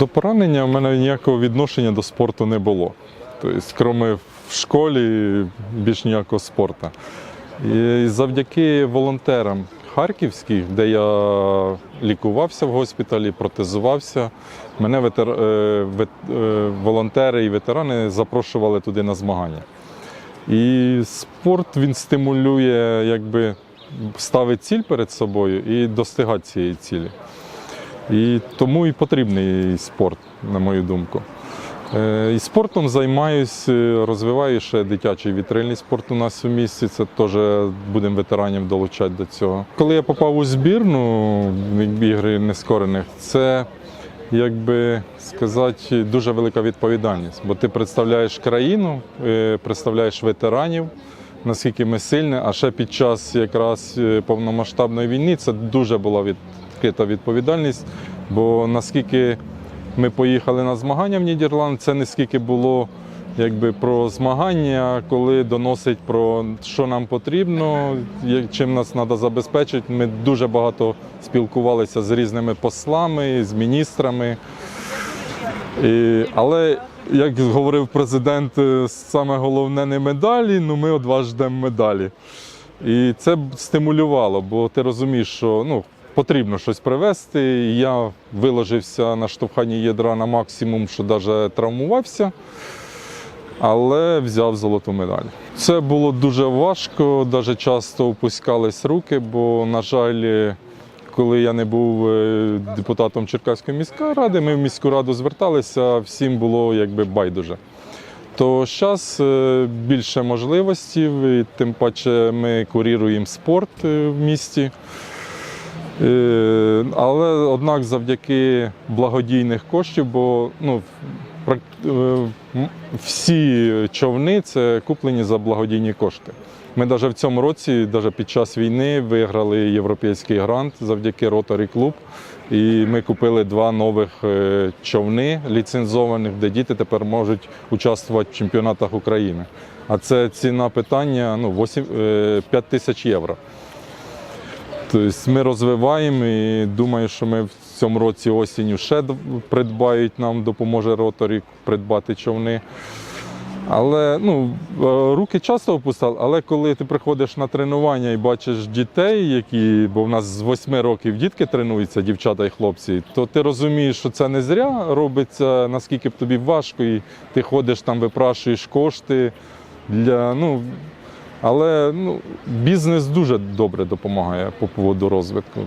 До поранення в мене ніякого відношення до спорту не було. Тобто, крім в школі, більш ніякого спорту. І завдяки волонтерам харківських, де я лікувався в госпіталі, протезувався, мене ветер... е, е, волонтери і ветерани запрошували туди на змагання. І спорт він стимулює, якби ставить ціль перед собою і достигати цієї цілі. І тому і потрібний спорт, на мою думку. Е, І спортом займаюся, розвиваю ще дитячий вітрильний спорт у нас у місті. Це теж будемо ветеранів долучати до цього. Коли я попав у збірну ігри нескорених, це як би сказати, дуже велика відповідальність, бо ти представляєш країну, е, представляєш ветеранів, наскільки ми сильні, а ще під час якраз е, повномасштабної війни це дуже була відкрита відповідальність, бо наскільки ми поїхали на змагання в Нідерланд, це не скільки було якби про змагання, коли доносить про що нам потрібно, чим нас треба забезпечити. Ми дуже багато спілкувалися з різними послами, з міністрами. І, але як говорив президент, е, саме головне не медалі, ну ми від вас ждемо медалі. І це стимулювало, бо ти розумієш, що ну, потрібно щось привезти. Я виложився на штовханні ядра на максимум, що навіть травмувався, але взяв золоту медаль. Це було дуже важко, навіть часто опускались руки, бо, на жаль, коли я не був е, депутатом Черкаської міської ради, ми в міську раду зверталися, всім було якби байдуже. То зараз більше можливостей, тим паче ми куріруємо спорт е, в місті. Е, Але однак завдяки благодійних коштів, бо ну, е, всі човни це куплені за благодійні кошти. Ми навіть в цьому році, навіть під час війни, виграли європейський грант завдяки Rotary Club. І ми купили два нових е, човни ліцензованих, де діти тепер можуть участвувати в чемпіонатах України. А це ціна питання ну, 8, е, 5 тисяч євро. Тобто ми розвиваємо і думаю, що ми в цьому році осінню ще придбають нам, допоможе роторі придбати човни. Але ну, е, руки часто опускали, але коли ти приходиш на тренування і бачиш дітей, які, бо в нас з 8 років дітки тренуються, дівчата і хлопці, то ти розумієш, що це не зря робиться, наскільки б тобі важко, і ти ходиш там, випрашуєш кошти для. Ну, але ну, бізнес дуже добре допомагає по поводу розвитку.